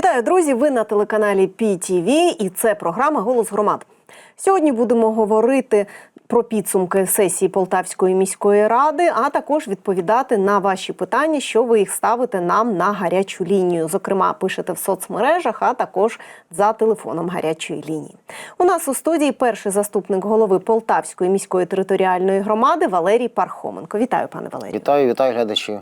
Вітаю, друзі! Ви на телеканалі PTV і це програма Голос громад. Сьогодні будемо говорити про підсумки сесії Полтавської міської ради, а також відповідати на ваші питання, що ви їх ставите нам на гарячу лінію. Зокрема, пишете в соцмережах, а також за телефоном гарячої лінії. У нас у студії перший заступник голови Полтавської міської територіальної громади Валерій Пархоменко. Вітаю, пане Валерію. Вітаю, вітаю глядачів.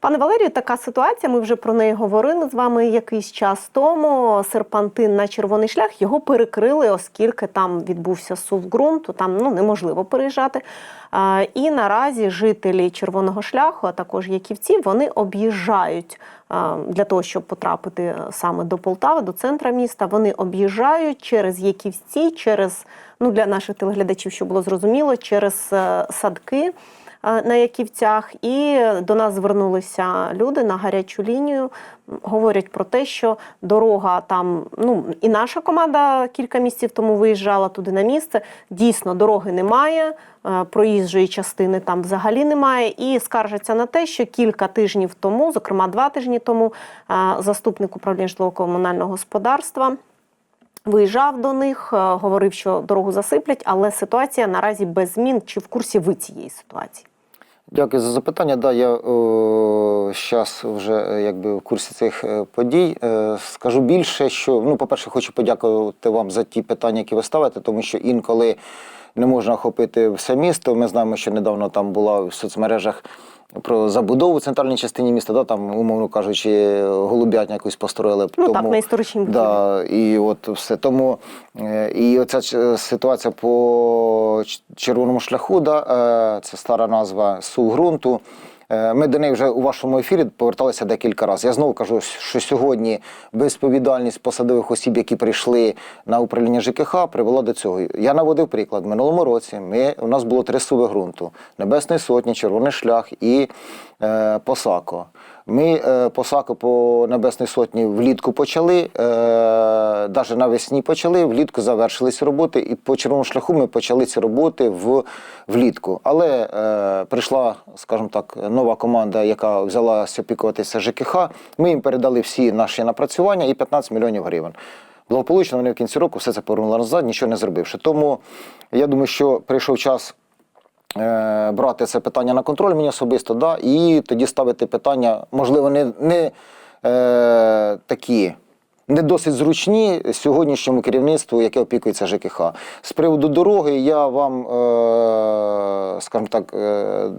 Пане Валерію, така ситуація. Ми вже про неї говорили з вами якийсь час тому. Серпантин на червоний шлях його перекрили, оскільки там відбувся сув ґрунту, там ну неможливо переїжджати. І наразі жителі червоного шляху, а також яківці, вони об'їжджають для того, щоб потрапити саме до Полтави, до центра міста. Вони об'їжджають через яківці, через ну для наших телеглядачів, щоб було зрозуміло, через е, садки на Яківцях, і до нас звернулися люди на гарячу лінію. Говорять про те, що дорога там, ну і наша команда кілька місяців тому виїжджала туди на місце. Дійсно, дороги немає, е, проїжджої частини там взагалі немає. І скаржаться на те, що кілька тижнів тому, зокрема два тижні тому, е, заступник управління житлово-комунального господарства. Виїжджав до них, е, говорив, що дорогу засиплять, але ситуація наразі без змін. Чи в курсі ви цієї ситуації? Дякую за запитання. Да, я зараз вже е, якби в курсі цих е, подій. Е, скажу більше, що ну, по-перше, хочу подякувати вам за ті питання, які ви ставите, тому що інколи не можна охопити все місто. Ми знаємо, що недавно там була в соцмережах. Про забудову в центральній частині міста, да, там, умовно кажучи, голуб'ятня якусь построїли. Ну так, на історичній да, І от все. Тому е, і оця ситуація по червоному шляху, да, е, це стара назва сув ґрунту. Е, Ми до неї вже у вашому ефірі поверталися декілька разів. Я знову кажу, що сьогодні безповідальність посадових осіб, які прийшли на управління ЖКХ, привела до цього. Я наводив приклад. В минулому році ми, у нас було три суви ґрунту: Небесний Сотні, Червоний шлях і е, Посако. Ми е, Посако по Небесній Сотні влітку почали, е, навіть навесні почали, влітку завершились роботи, і по червоному шляху ми почали ці роботи в, влітку. Але е, прийшла, скажімо так, нова команда, яка взялася опікуватися ЖКХ. Ми їм передали всі наші напрацювання і 15 мільйонів гривень. Благополучно вони в кінці року все це повернули назад, нічого не зробивши. Тому я думаю, що прийшов час е, брати це питання на контроль мені особисто, да, і тоді ставити питання, можливо, не, не е, такі. Не досить зручні сьогоднішньому керівництву, яке опікується ЖКХ. З приводу дороги я вам, е, скажімо так, е, Е,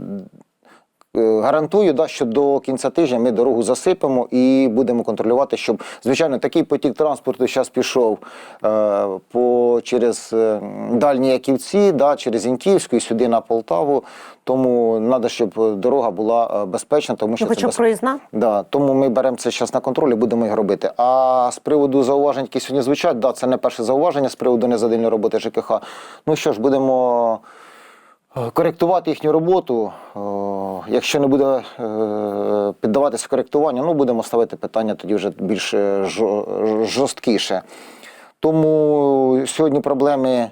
Гарантую, да, що до кінця тижня ми дорогу засипемо і будемо контролювати, щоб звичайно такий потік транспорту зараз пішов е, по через е, дальні Яківці, да, через Інківську і сюди на Полтаву. Тому треба, щоб дорога була е, безпечна, тому що Ну, хоча б безп- проїзна? Да, тому ми беремо це зараз на контроль і будемо їх робити. А з приводу зауважень, які сьогодні звучать, да, це не перше зауваження з приводу незадільної роботи ЖКХ. Ну що ж, будемо е, коректувати їхню роботу. Якщо не буде е, піддаватися коректуванню, ну будемо ставити питання тоді вже більш е, жорсткіше. Тому сьогодні проблеми е,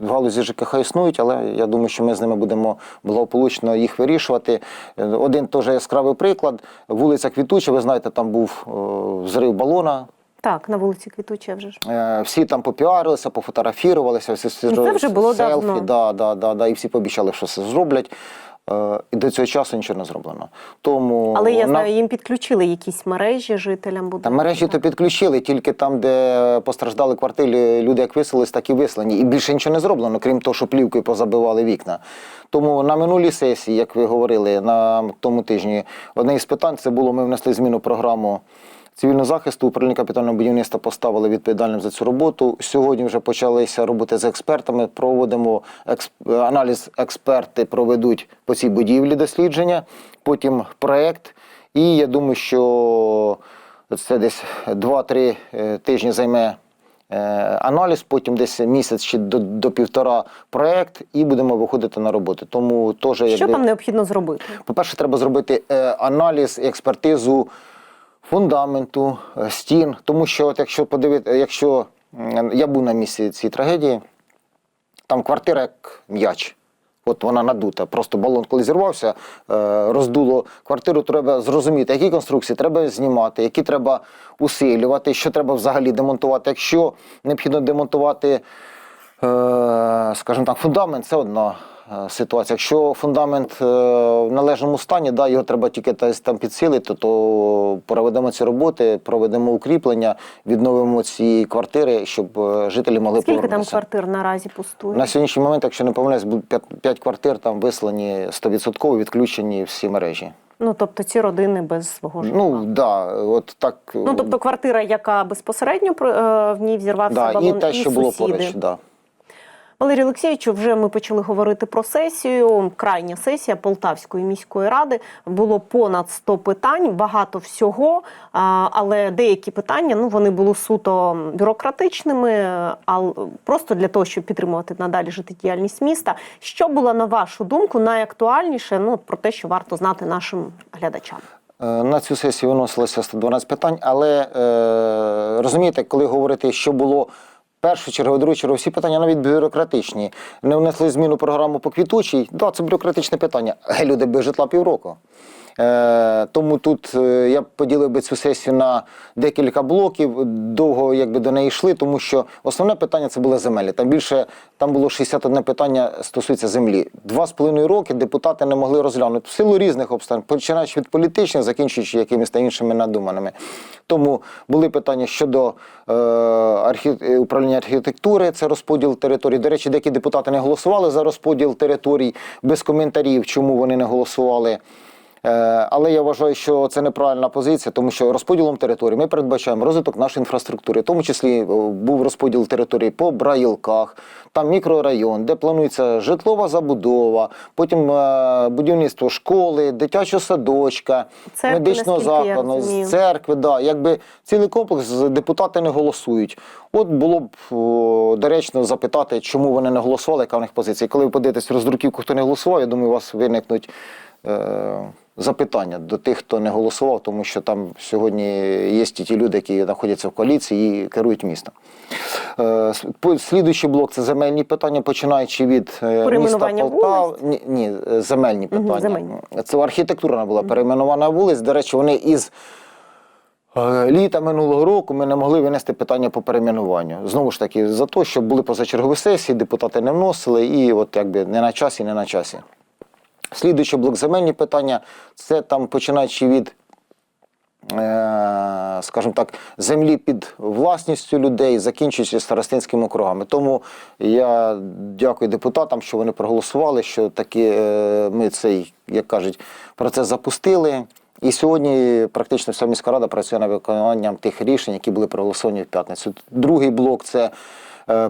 в галузі ЖКХ існують, але я думаю, що ми з ними будемо благополучно їх вирішувати. Е, Один теж яскравий приклад. Вулиця Квітуча, ви знаєте, там був е, взрив балона. Так, на вулиці Квітуча вже ж. Е, Всі там попіарилися, пофотографірувалися, всі, всі Ну, це вже було селфі, давно. Да, да, да, да, і всі пообіцяли, що це зроблять. Е, І до цього часу нічого не зроблено. Тому Але я на- знаю, їм підключили якісь мережі жителям будинку. та мережі то підключили, тільки там, де постраждали квартири, люди як виселились, так і вислані. І більше нічого не зроблено, крім того, що плівкою позабивали вікна. Тому на минулій сесії, як ви говорили, на тому тижні, одне із питань це було, ми внесли зміну в програму цивільного захисту. Управління капітального будівництва поставили відповідальним за цю роботу. Сьогодні вже почалися роботи з експертами. Проводимо експ- аналіз, експерти проведуть по цій будівлі дослідження, потім проект. І я думаю, що це десь 2-3 е, тижні займе е, аналіз, потім десь місяць чи до, до півтора проект, і будемо виходити на роботу. Тому теж Що якби, там необхідно зробити? по-перше, треба зробити е, аналіз і експертизу фундаменту, е, стін. Тому що, от якщо подивити, якщо я був на місці цієї трагедії, там квартира як м'яч. От вона надута. Просто балон, коли зірвався, е, роздуло квартиру. Треба зрозуміти, які конструкції треба знімати, які треба усилювати, що треба взагалі демонтувати. Якщо необхідно демонтувати, е, скажімо так, фундамент, це одна. Е, Ситуація. Якщо фундамент е, в належному стані, да, його треба тільки там підсилити, то проведемо ці роботи, проведемо укріплення, відновимо ці квартири, щоб е, жителі могли Скільки там квартир наразі пустує? На сьогоднішній момент, якщо не помиляюсь, будуть 5, квартир там вислані 100% відключені всі мережі. Ну тобто ці родини без свого житла. Ну да, от так. Ну, тобто квартира, яка безпосередньо в ній взірвався да, балон, і те, що було поруч. Да. Валерій Олексійовичу, вже ми почали говорити про сесію. Крайня сесія Полтавської міської ради було понад 100 питань, багато всього. Але деякі питання ну вони були суто бюрократичними, а просто для того, щоб підтримувати надалі життєдіяльність міста. Що було на вашу думку найактуальніше? Ну про те, що варто знати нашим глядачам. Е, На цю сесію виносилося 112 питань, але е, розумієте, коли говорити, що було першу чергу, другу чергу, всі питання навіть бюрократичні. Не внесли зміну програму по квітучій, да, це бюрократичне питання. Люди без житла півроку. Е, тому тут е, я б поділив би цю сесію на декілька блоків. Довго якби до неї йшли, тому що основне питання це були земелі. Там більше там було 61 питання стосується землі. Два з половиною роки депутати не могли розглянути в силу різних обставин, починаючи від політичних, закінчуючи якимись та іншими надуманими. Тому були питання щодо е, архі... управління архітектури, це розподіл територій. До речі, деякі депутати не голосували за розподіл територій без коментарів, чому вони не голосували. Е, Але я вважаю, що це неправильна позиція, тому що розподілом території ми передбачаємо розвиток нашої інфраструктури, в тому числі е, був розподіл території по Браїлках, там мікрорайон, де планується житлова забудова, потім е, будівництво школи, дитячого садочка, Церкви, медичного закладу, церкви. Да, якби цілий комплекс депутати не голосують. От було б о, доречно запитати, чому вони не голосували, яка в них позиція. Коли ви подивитесь роздруківку, хто не голосував, я думаю, у вас виникнуть. Е, Запитання до тих, хто не голосував, тому що там сьогодні є ті люди, які знаходяться в коаліції і керують містом. Е, Слідуючий блок це земельні питання, починаючи від е, міста Полтав. Ні, ні, е, земельні питання. земельні. Це архітектурна була перейменована вулиць. До речі, вони із літа минулого року ми не могли винести питання по перейменуванню. Знову ж таки, за те, що були позачергові сесії, депутати не вносили, і от якби не на часі, не на часі. Слідуючий блок земельні питання це там починаючи від. е, Скажімо так, землі під власністю людей, закінчуючи старостинськими округами. Тому я дякую депутатам, що вони проголосували, що таки е, ми цей, як кажуть, процес запустили. І сьогодні практично вся міська рада працює над виконанням тих рішень, які були проголосовані в п'ятницю. Другий блок це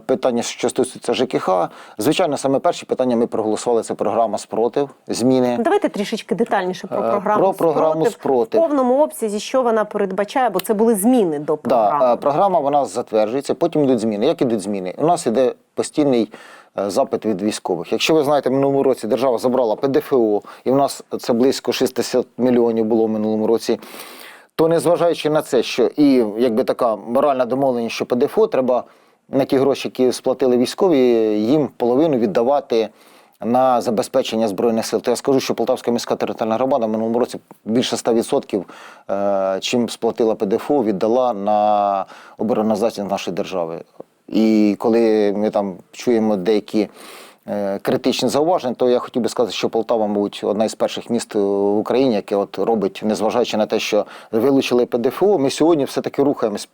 питання, що стосується ЖКХ. Звичайно, саме перші питання ми проголосували. Це програма спротив, зміни. Давайте трішечки детальніше про Е, програму про програму «Спротив». в повному обсязі, що вона передбачає, бо це були зміни до програми. Да, е, програма вона затверджується, потім йдуть зміни. Як ідуть зміни? У нас іде постійний е, запит від військових. Якщо ви знаєте, в минулому році держава забрала ПДФО, і в нас це близько 60 мільйонів було в минулому році. То незважаючи на це, що і якби така моральна домовленість, що ПДФО треба на ті гроші, які сплатили військові, їм половину віддавати на забезпечення збройних сил. То я скажу, що Полтавська міська територіальна громада в минулому році більше 100% е, чим сплатила ПДФО, віддала на обороноздатність нашої держави. І коли ми там чуємо деякі критичні зауваження, то я хотів би сказати, що Полтава, мабуть, одна із перших міст в Україні, яке от робить, незважаючи на те, що вилучили ПДФО, ми сьогодні все-таки рухаємось.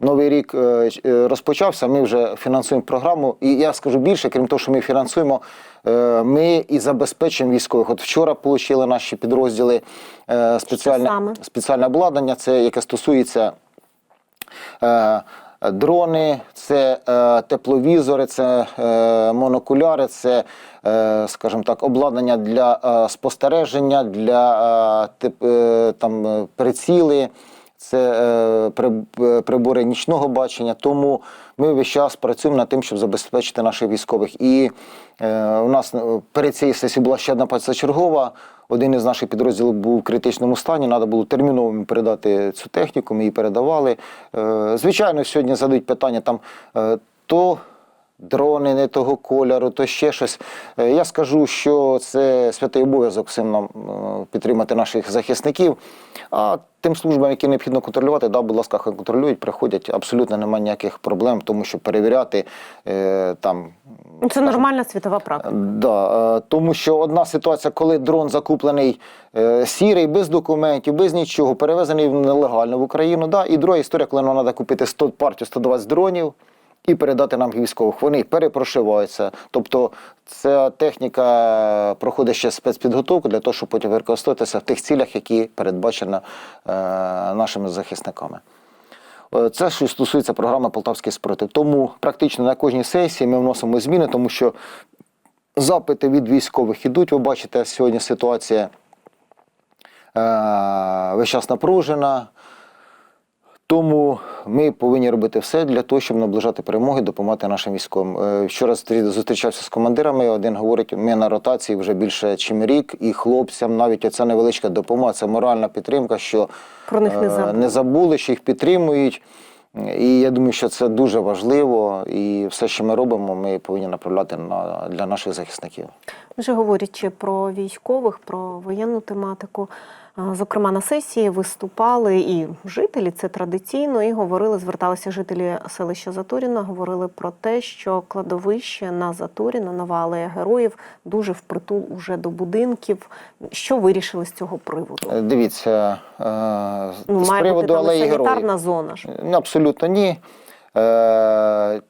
Новий рік е, е, розпочався, ми вже фінансуємо програму. І я скажу більше, крім того, що ми фінансуємо, е, ми і забезпечуємо військових. От вчора отримали наші підрозділи е, спеціальне, спеціальне обладнання, це яке стосується. Дрони, це е, тепловізори, це е, монокуляри, це, е, скажімо так, обладнання для е, спостереження, для е, тип, е, там, е, приціли, це е, е, прибори нічного бачення. Тому ми весь час працюємо над тим, щоб забезпечити наших військових. І е, у нас перед цією сесією була ще одна позачергова. Один із наших підрозділів був в критичному стані, треба було терміново передати цю техніку, ми її передавали. Звичайно, сьогодні задають питання там то дрони не того кольору, то ще щось. Я скажу, що це святий обов'язок всім нам підтримати наших захисників. А тим службам, які необхідно контролювати, да, будь ласка, контролюють, приходять. Абсолютно немає ніяких проблем, тому що перевіряти е, там Ну, Це нормальна світова практика. Да, е, тому що одна ситуація, коли дрон закуплений е, сірий, без документів, без нічого, перевезений нелегально в Україну. Да, і друга історія, коли нам треба купити 100 партію 120 дронів і передати нам військових. Вони перепрошиваються. Тобто ця техніка проходить ще спецпідготовку для того, щоб потім використовуватися в тих цілях, які передбачено е, нашими захисниками. Е, Це що стосується програми Полтавський спротив. Тому практично на кожній сесії ми вносимо зміни, тому що запити від військових ідуть. Ви бачите, сьогодні ситуація е, весь час напружена. Тому ми повинні робити все для того, щоб наближати перемоги, допомагати нашим військовим. Е, Вчора зустрічався з командирами. Один говорить, ми на ротації вже більше, ніж рік, і хлопцям навіть оця невеличка допомога, це моральна підтримка, що Про них не е, забули. не забули, що їх підтримують. І я думаю, що це дуже важливо, і все, що ми робимо, ми повинні направляти на для наших захисників. Вже говорячи про військових, про воєнну тематику. Зокрема, на сесії виступали і жителі, це традиційно, і говорили, зверталися жителі селища Затуріна, говорили про те, що кладовище на Затуріна, нова алея героїв, дуже впритул уже до будинків. Що вирішили з цього приводу? Е, Дивіться, е, Ну, з має приводу алеї санітарна героїв. зона ж. Е, Абсолютно ні.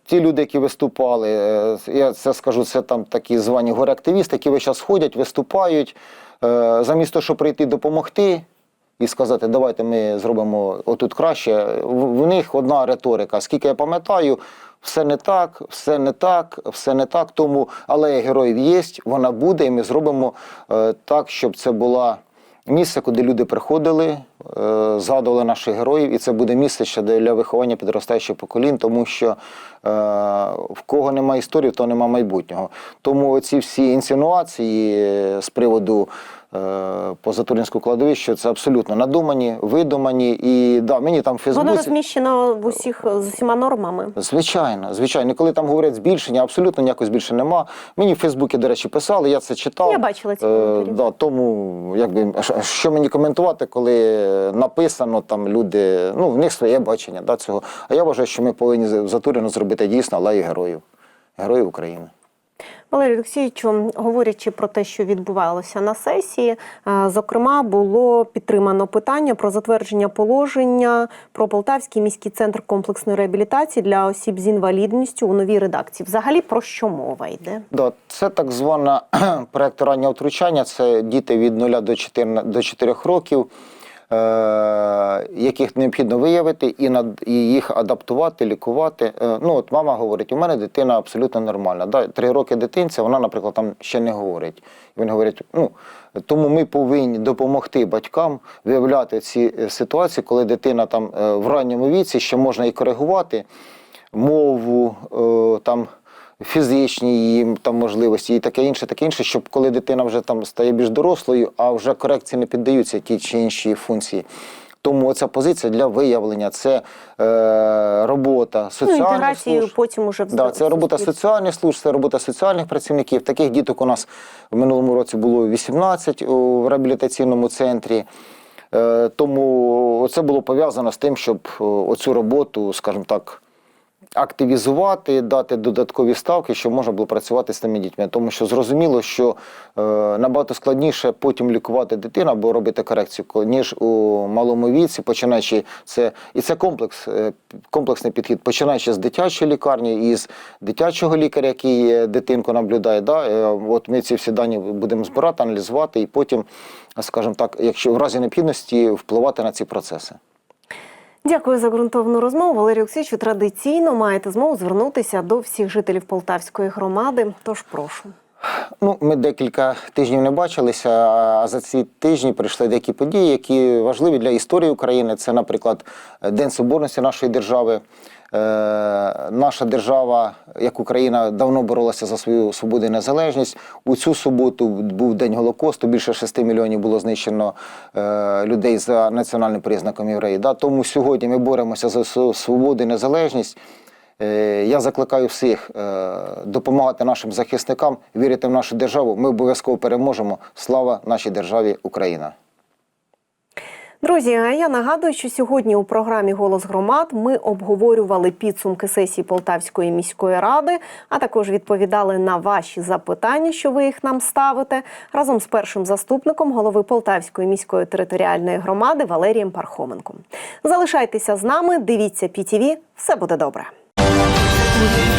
Ті люди, які виступали, е, я це скажу, це там такі звані горе-активісти, які весь час ходять, виступають. Е, замість того, щоб прийти допомогти і сказати, давайте ми зробимо отут краще. В, них одна риторика. Скільки я пам'ятаю, все не так, все не так, все не так. Тому алея героїв є, вона буде, і ми зробимо е, так, щоб це була місце, куди люди приходили, згадували наших героїв, і це буде місце для виховання підростаючих поколінь, тому що е, в кого немає історії, то немає майбутнього. Тому ці всі інсинуації е, з приводу е, позатуринського кладовища це абсолютно надумані, видумані. І да, мені там в Воно розміщено в усіх з усіма нормами. Звичайно, звичайно. Коли там говорять збільшення, абсолютно ніякого збільшення нема. Мені в Фейсбуці, до речі, писали, я це читав. Я бачила ці Е, да, тому якби що мені коментувати, коли написано там люди, ну в них своє бачення да, цього. А я вважаю, що ми повинні в Затуріно зробити дійсно алею героїв, героїв України. Валерій Олексійовичу, говорячи про те, що відбувалося на сесії, е, зокрема, було підтримано питання про затвердження положення про Полтавський міський центр комплексної реабілітації для осіб з інвалідністю у новій редакції. Взагалі про що мова йде? Да, це так звана проект раннього втручання. Це діти від 0 до 4, до 4 років, яких необхідно виявити і, над, і їх адаптувати, лікувати. Е, ну, от мама говорить, у мене дитина абсолютно нормальна. Три роки дитинця, вона, наприклад, там ще не говорить. І Вони говорять, ну, тому ми повинні допомогти батькам виявляти ці е, ситуації, коли дитина там е, в ранньому віці ще можна і коригувати мову, е, там фізичні її там можливості і таке інше, таке інше, щоб коли дитина вже там стає більш дорослою, а вже корекції не піддаються ті чи інші функції. Тому ця позиція для виявлення це е, робота Ну, соціальних інтеграцією служб. потім уже Да, це робота соціальних служб, це робота соціальних працівників. Таких діток у нас в минулому році було 18 у реабілітаційному центрі. Е, Тому це було пов'язано з тим, щоб е, оцю роботу, скажімо так, активізувати, дати додаткові ставки, щоб можна було працювати з тими дітьми. Тому що зрозуміло, що е, набагато складніше потім лікувати дитину або робити корекцію, ніж у малому віці, починаючи це і це комплекс, е, комплексний підхід, починаючи з дитячої лікарні і з дитячого лікаря, який е, дитинку наблюдає. Да? е, От ми ці всі дані будемо збирати, аналізувати і потім, скажімо так, якщо в разі необхідності впливати на ці процеси. Дякую за ґрунтовну розмову. Валерій Олексійович, традиційно маєте змогу звернутися до всіх жителів Полтавської громади. Тож прошу. Ну, ми декілька тижнів не бачилися, а за ці тижні прийшли деякі події, які важливі для історії України. Це, наприклад, День Соборності нашої держави. Е, наша держава, як Україна, давно боролася за свою свободу і незалежність. У цю суботу був день Голокосту. Більше 6 мільйонів було знищено е, людей за національним признаком євреїв. Тому сьогодні ми боремося за свободу і незалежність. Е, Я закликаю всіх е, допомагати нашим захисникам, вірити в нашу державу. Ми обов'язково переможемо. Слава нашій державі Україна! Друзі, а я нагадую, що сьогодні у програмі Голос громад ми обговорювали підсумки сесії Полтавської міської ради, а також відповідали на ваші запитання, що ви їх нам ставите, разом з першим заступником голови Полтавської міської територіальної громади Валерієм Пархоменком. Залишайтеся з нами, дивіться ПІТІВІ, все буде добре. Thank you.